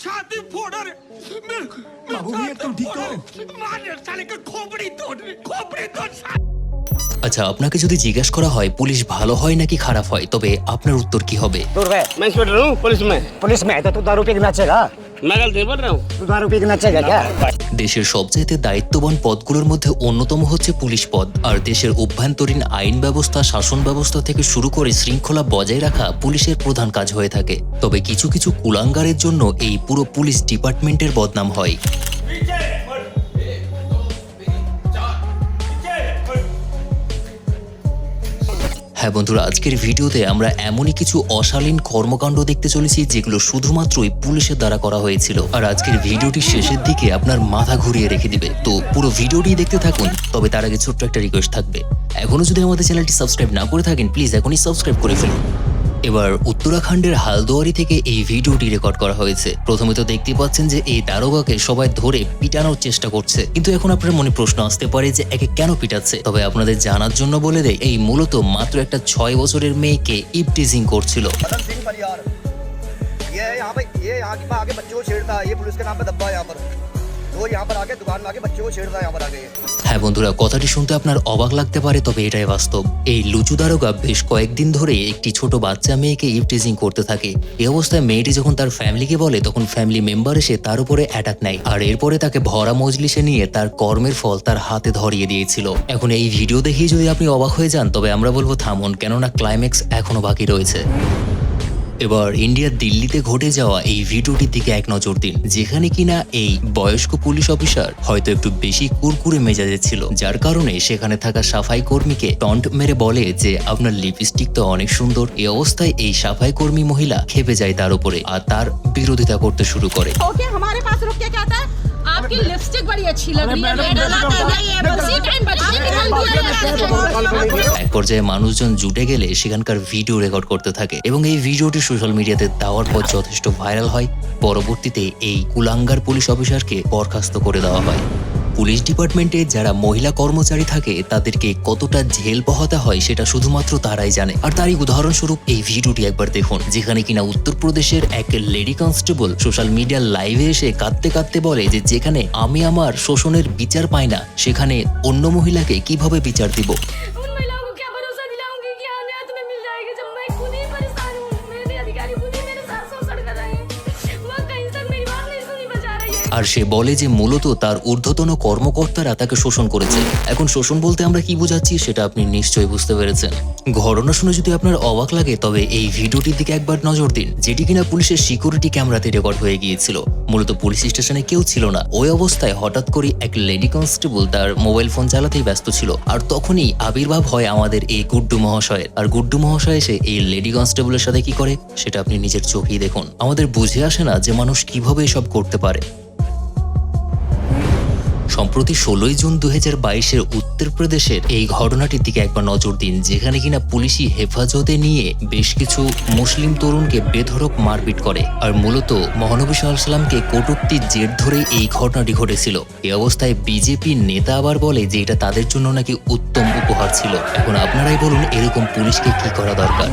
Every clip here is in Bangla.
छाती फोड़ रे। मेरे बाबू भैया, तुम ठीक हो? मार साले का खोपड़ी तोड़ खोपड़ी तोड़ আচ্ছা আপনাকে যদি জিজ্ঞেস করা হয় পুলিশ ভালো হয় নাকি খারাপ হয় তবে আপনার উত্তর কি হবে दूर है मैं इंस्पेक्टर हूँ पुलिस में पुलिस में है तो तू दारू पी के नाचेगा मैं गलत नहीं बोल रहा हूँ तू दारू पी के नाचेगा क्या দেশের সবচাইতে দায়িত্ববান পদগুলোর মধ্যে অন্যতম হচ্ছে পুলিশ পদ আর দেশের অভ্যন্তরীণ আইন ব্যবস্থা শাসন ব্যবস্থা থেকে শুরু করে শৃঙ্খলা বজায় রাখা পুলিশের প্রধান কাজ হয়ে থাকে তবে কিছু কিছু কুলাঙ্গারের জন্য এই পুরো পুলিশ ডিপার্টমেন্টের বদনাম হয় হ্যাঁ বন্ধুরা, আজকের ভিডিওতে আমরা এমনই কিছু অশালীন কর্মকাণ্ড দেখতে চলেছি যেগুলো শুধুমাত্রই পুলিশের দ্বারা করা হয়েছিল। আর আজকের ভিডিওটি শেষের দিকে আপনার মাথা ঘুরিয়ে রেখে দিবে। তো পুরো ভিডিওটি দেখতে থাকুন, তবে তার আগে ছোট্ট একটা রিকোয়েস্ট থাকবে। এখনও যদি আমাদের চ্যানেলটি সাবস্ক্রাইব না করে থাকেন প্লিজ এখনই সাবস্ক্রাইব করে ফেলুন। এবার উত্তরাখণ্ডের হালদোয়ারি থেকে এই ভিডিওটি রেকর্ড করা হয়েছে প্রথমে তো দেখতে পাচ্ছেন যে এই দারোগাকে সবাই ধরে পিটানোর চেষ্টা করছে কিন্তু এখন আপনার মনে প্রশ্ন আসতে পারে যে একে কেন পিটাচ্ছে তবে আপনাদের জানার জন্য বলে দেয় এই মূলত মাত্র একটা ছয় বছরের মেয়েকে ইপটিজিং করছিল मदन सिंह परियार ये यहाँ पे ये यहाँ की आगे बच्चों को छेड़ता है ये पुलिस के नाम पे दब्बा है यहाँ पर হ্যাঁ বন্ধুরা, কথাটি শুনতে আপনার অবাক লাগতে পারে, তবে এটাই বাস্তব। এই লুচু দারোগা বেশ কয়েকদিন ধরে একটি ছোট বাচ্চা মেয়েকে ইভটিজিং করতে থাকে। এই অবস্থায় মেয়েটি যখন তার ফ্যামিলিকে বলে, তখন ফ্যামিলি মেম্বার এসে তার উপরে অ্যাটাক নেয়। আর এরপরে তাকে ভরা মজলিসে নিয়ে তার কর্মের ফল তার হাতে ধরিয়ে দিয়েছিল। এখন এই ভিডিও দেখেই যদি আপনি অবাক হয়ে যান, তবে আমরা বলব থামুন, কেননা ক্লাইম্যাক্স এখনও বাকি রয়েছে। এবার ইন্ডিয়ার দিল্লিতে ঘটে যাওয়া এই ভিডিওটির দিকে এক নজর দিন যেখানে কিনা এই বয়স্ক পুলিশ অফিসার হয়তো একটু বেশি কুরকুরে মেজাজে ছিল যার কারণে সেখানে থাকা সাফাই কর্মীকে টন্ট মেরে বলে যে আপনার লিপস্টিক তো অনেক সুন্দর এই অবস্থায় এই সাফাই কর্মী মহিলা খেপে যায় তার উপরে আর তার বিরোধিতা করতে শুরু করে ओके हमारे पास रुक के कहता है आपकी लिपस्टिक बड़ी अच्छी लग रही है मैडम उसी टाइम बच्चे निकल दिया এক পর্যায়ে মানুষজন জুটে গেলে সেখানকার ভিডিও রেকর্ড করতে থাকে এবং এই ভিডিওটি সোশ্যাল মিডিয়াতে দেওয়ার পর যথেষ্ট ভাইরাল হয় পরবর্তীতে এই কুলাঙ্গার পুলিশ অফিসারকে বরখাস্ত করে দেওয়া হয় পুলিশ ডিপার্টমেন্টে যারা মহিলা কর্মচারী থাকে, তাদেরকে কতটা ঝেল বহাতে হয় সেটা শুধুমাত্র তারাই জানে। আর তারই উদাহরণস্বরূপ এই ভিডিওটি একবার দেখুন, যেখানে কিনা উত্তরপ্রদেশের এক লেডি কনস্টেবল সোশ্যাল মিডিয়ার লাইভে এসে কাঁদতে কাঁদতে বলে যে, যেখানে আমি আমার শোষণের বিচার পাই না, সেখানে অন্য মহিলাকে কীভাবে বিচার দিব? আর সে বলে যে মূলত তার ঊর্ধ্বতন কর্মকর্তারা তাকে শোষণ করেছে। এখন শোষণ বলতে আমরা কি বোঝাচ্ছি সেটা আপনি নিশ্চয়ই বুঝতে পেরেছেন। ঘটনা শুনে যদি আপনার অবাক লাগে, তবে এই ভিডিওটির দিকে একবার নজর দিন, যেটি কিনা পুলিশের সিকিউরিটি ক্যামেরাতে রেকর্ড হয়ে গিয়েছিল। মূলত পুলিশ স্টেশনে কেউ ছিল না। ওই অবস্থায় হঠাৎ করে এক লেডি কনস্টেবল তার মোবাইল ফোন চালাতেই ব্যস্ত ছিল। আর তখনই আবির্ভাব হয় আমাদের এই গুড্ডু মহাশয়ের। আর গুড্ডু মহাশয় এসে এই লেডি কনস্টেবলের সাথে কি করে, সেটা আপনি নিজের চোখেই দেখুন। আমাদের বুঝে আসে না যে মানুষ কীভাবে এসব করতে পারে। সম্প্রতি ষোলোই জুন দু হাজার বাইশের উত্তরপ্রদেশের এই ঘটনাটির দিকে একবার নজর দিন, যেখানে কিনা পুলিশি হেফাজতে নিয়ে বেশ কিছু মুসলিম তরুণকে বেধড়ক মারপিট করে। আর মূলত মহানবী সাল্লামকে কটূক্তির জের ধরে এই ঘটনাটি ঘটেছিল। এ অবস্থায় বিজেপি নেতা আবার বলে যে এটা তাদের জন্য নাকি উত্তম উপহার ছিল। এখন আপনারাই বলুন এরকম পুলিশকে কি করা দরকার।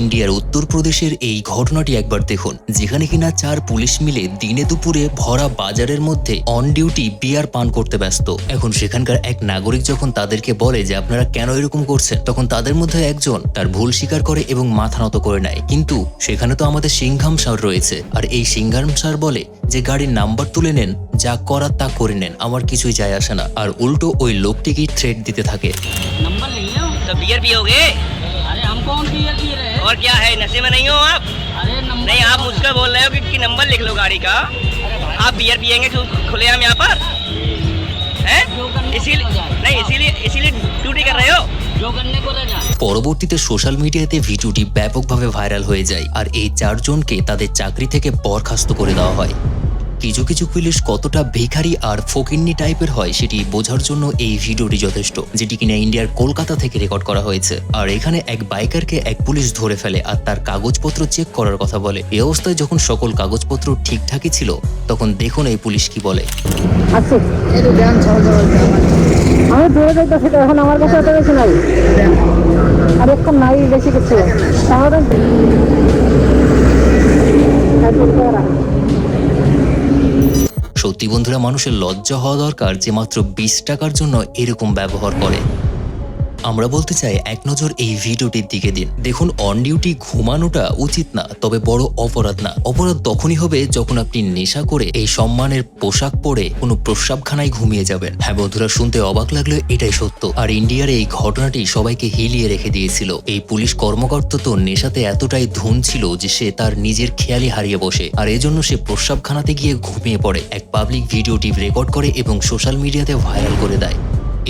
ইন্ডিয়ার উত্তরপ্রদেশের এই ঘটনাটি একবার দেখুন, যেখানে কিনা চার পুলিশ মিলে দিনে দুপুরে ভরা বাজারের মধ্যে অন ডিউটি বিয়ার পান করতে ব্যস্ত। এখন সেখানকার এক নাগরিক যখন তাদেরকে বলে যে আপনারা কেন এরকম করছেন, তখন তাদের মধ্যে একজন তার ভুল স্বীকার করে এবং মাথা নত করে নেয়। কিন্তু সেখানে তো আমাদের সিংহাম সার রয়েছে, আর এই সিংহাম সার বলে যে গাড়ির নাম্বার তুলে নেন, যা করার তা করে নেন, আমার কিছুই যায় আসে না। আর উল্টো ওই লোকটিকেই থ্রেট দিতে থাকে। নাম্বার বিয়ার বিয়ে আরে बियर पियोगे अरे हम कौन पियर पी रहे हैं और क्या है नशे में नहीं हो आप अरे नंबर नहीं आप मुझको बोल रहे हो कि, कि नंबर लिख लो गाड़ी का आप बियर पियेंगे खुले हम यहाँ पर हैं इसीलिए नहीं इसीलिए इसीलिए ड्यूटी कर रहे हो जो करने को रह जाए পরবর্তীতে সোশ্যাল মিডিয়াতে ভিডিওটি ব্যাপকভাবে ভাইরাল হয়ে যায় আর এই চারজনকে তাদের চাকরি থেকে বরখাস্ত করে দেওয়া হয় কিছু কিছু পুলিশ কতটা ভিখারি আর ফকিন্নি টাইপের হয় সেটি বোঝার জন্য এই ভিডিওটি যথেষ্ট, যেটি কিনা ইন্ডিয়ার কলকাতা থেকে রেকর্ড করা হয়েছে। আর এখানে এক বাইকারকে এক পুলিশ ধরে ফেলে আর তার কাগজপত্র চেক করার কথা বলে। এই অবস্থায় যখন সকল কাগজপত্র ঠিকঠাকই ছিল, তখন দেখুন এই পুলিশ কি বলে। আমি তো এখন আমার আর নাই, বেশি কিছু। তাহলে সত্যি বন্ধুরা মানুষের লজ্জা হওয়া দরকার যে মাত্র বিশ টাকার জন্য এরকম ব্যবহার করে। আমরা বলতে চাই, এক নজর এই ভিডিওটির দিকে দিন। দেখুন অন ডিউটি ঘুমানোটা উচিত না, তবে বড় অপরাধ না। অপরাধ তখনই হবে যখন আপনি নেশা করে এই সম্মানের পোশাক পরে কোনো প্রস্রাবখানায় ঘুমিয়ে যাবেন। হ্যাঁ বন্ধুরা, শুনতে অবাক লাগল, এটাই সত্য। আর ইন্ডিয়ার এই ঘটনাটি সবাইকে হিলিয়ে রেখে দিয়েছিল। এই পুলিশ কর্মকর্তা তো নেশাতে এতটাই ধুন ছিল যে সে তার নিজের খেয়ালি হারিয়ে বসে। আর এজন্য সে প্রস্রাবখানাতে গিয়ে ঘুমিয়ে পড়ে। এক পাবলিক ভিডিওটি রেকর্ড করে এবং সোশ্যাল মিডিয়াতে ভাইরাল করে দেয়।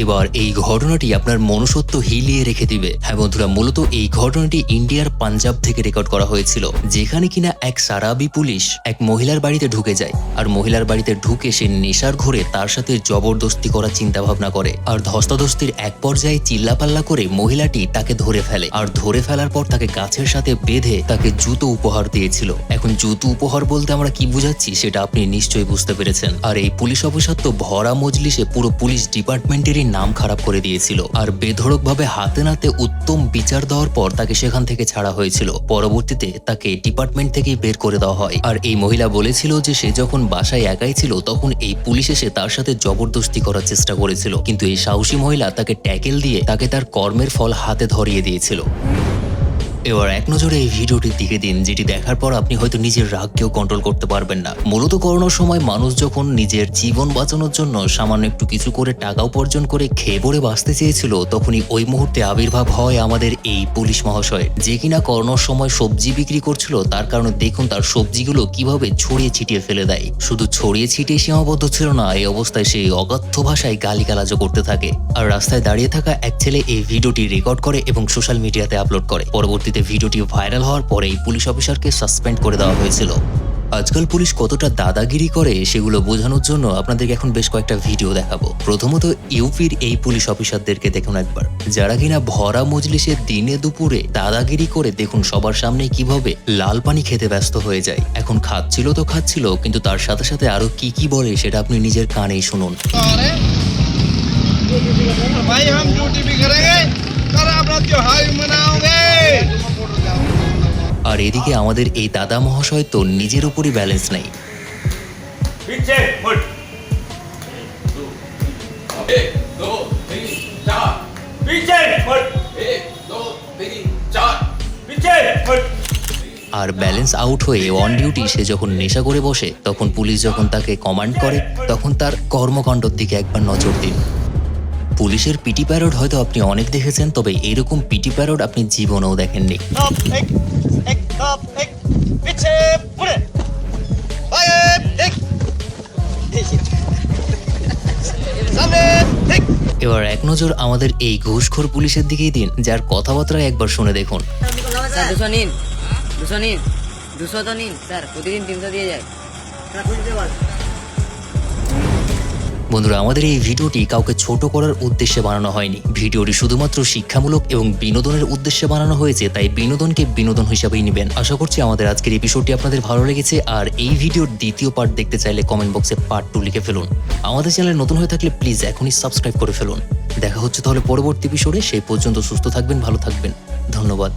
এবার এই ঘটনাটি আপনার মনুষ্যত্ব হিলিয়ে রেখে দিবে। হ্যাঁ বন্ধুরা, মূলত এই ঘটনাটি ইন্ডিয়ার পাঞ্জাব থেকে রেকর্ড করা হয়েছিল, যেখানে কিনা এক সারাবি পুলিশ এক মহিলার বাড়িতে ঢুকে যায় আর মহিলার বাড়িতে ঢুকে সে নেশার ঘরে তার সাথে জবরদস্তি করার চিন্তা ভাবনা করে আর ধস্তাধস্তির এক পর্যায়ে চিল্লাপাল্লা করে মহিলাটি তাকে ধরে ফেলে আর ধরে ফেলার পর তাকে গাছের সাথে বেঁধে তাকে জুতো উপহার দিয়েছিল। এখন জুতো উপহার বলতে আমরা কি বুঝাচ্ছি সেটা আপনি নিশ্চয়ই বুঝতে পেরেছেন। আর এই পুলিশ অফিসার তো ভরা মজলিসে পুরো পুলিশ ডিপার্টমেন্টেরই নাম খারাপ করে দিয়েছিল আর বেধড়কভাবে হাতে নাতে উত্তম বিচার দেওয়ার পর তাকে সেখান থেকে ছাড়া হয়েছিল। পরবর্তীতে তাকে ডিপার্টমেন্ট থেকেই বের করে দেওয়া হয়। আর এই মহিলা বলেছিল যে সে যখন বাসায় একাই ছিল, তখন এই পুলিশ এসে তার সাথে জবরদস্তি করার চেষ্টা করেছিল। কিন্তু এই সাহসী মহিলা তাকে ট্যাকেল দিয়ে তাকে তার কর্মের ফল হাতে ধরিয়ে দিয়েছিল। এবার এক নজরে এই ভিডিওটির দিকে দিন, যেটি দেখার পর আপনি হয়তো নিজের রাগকেও কন্ট্রোল করতে পারবেন না। মূলত করোনার সময় মানুষ যখন নিজের জীবন বাঁচানোর জন্য সামান্য একটু কিছু করে টাকা উপার্জন করে খেয়ে পড়ে বাঁচতে চেয়েছিল, তখনই ওই মুহূর্তে আবির্ভাব হয় আমাদের এই পুলিশ মহাশয়, যে কিনা করোনার সময় সবজি বিক্রি করছিল, তার কারণে দেখুন তার সবজিগুলো কীভাবে ছড়িয়ে ছিটিয়ে ফেলে দেয়। শুধু ছড়িয়ে ছিটিয়ে সীমাবদ্ধ ছিল না, এই অবস্থায় সেই অগাধ্য ভাষায় গালিগালাজও করতে থাকে। আর রাস্তায় দাঁড়িয়ে থাকা এক ছেলে এই ভিডিওটি রেকর্ড করে এবং সোশ্যাল মিডিয়াতে আপলোড করে। পরবর্তীতে ভিডিওটি ভাইরাল হওয়ার পরে এই পুলিশ অফিসারকে সাসপেন্ড করে দেওয়া হয়েছিল আজকাল পুলিশ কতটা দাদাগিরি করে সেগুলো বোঝানোর জন্য আপনাদেরকে এখন বেশ কয়েকটা ভিডিও দেখাবো প্রথমত ইউপির এই পুলিশ অফিসারদেরকে দেখুন একবার যারা কিনা ভরা মজলিসে দিনে দুপুরে দাদাগিরি করে দেখুন সবার সামনে কিভাবে লাল পানি খেতে ব্যস্ত হয়ে যায় এখন খাচ্ছিল তো খাচ্ছিল কিন্তু তার সাথে সাথে আরো কি কি বলে সেটা আপনি নিজের কানেই শুনুন भाई हम ड्यूटी भी करेंगे कर अपना त्योहार भी मनाओगे আর এদিকে আমাদের এই দাদা মহাশয় তো নিজের উপরই ব্যালেন্স নেই। আর ব্যালেন্স আউট হয়ে অন ডিউটি সে যখন নেশা করে বসে তখন পুলিশ যখন তাকে কমান্ড করে তখন তার কর্মকাণ্ডর দিকে একবার নজর দিন। পুলিশের পিটি প্যারোড হয়তো আপনি অনেক দেখেছেন তবে এরকম পিটি প্যারড আপনি জীবনেও দেখেননি। এবার এক নজর আমাদের এই ঘুষখোর পুলিশের দিকেই দিন যার কথাবার্তা একবার শুনে দেখুন। দুশো নিন। দুশো নিন। দুশো তো নিন স্যার প্রতিদিন তিনশো দিয়ে যায়। বন্ধুরা, আমাদের এই ভিডিওটি কাউকে ছোট করার উদ্দেশ্যে বানানো হয়নি। ভিডিওটি শুধুমাত্র শিক্ষামূলক এবং বিনোদনের উদ্দেশ্যে বানানো হয়েছে, তাই বিনোদনকে বিনোদন হিসাবেই নেবেন। আশা করছি আমাদের আজকের এপিসোডটি আপনাদের ভালো লেগেছে, আর এই ভিডিওর দ্বিতীয় পার্ট দেখতে চাইলে কমেন্ট বক্সে পার্ট টু লিখে ফেলুন। আমাদের চ্যানেল নতুন হয়ে থাকলে প্লিজ এখনই সাবস্ক্রাইব করে ফেলুন। দেখা হচ্ছে তাহলে পরবর্তী এপিসোডে সেই পর্যন্ত সুস্থ থাকবেন, ভালো থাকবেন। ধন্যবাদ।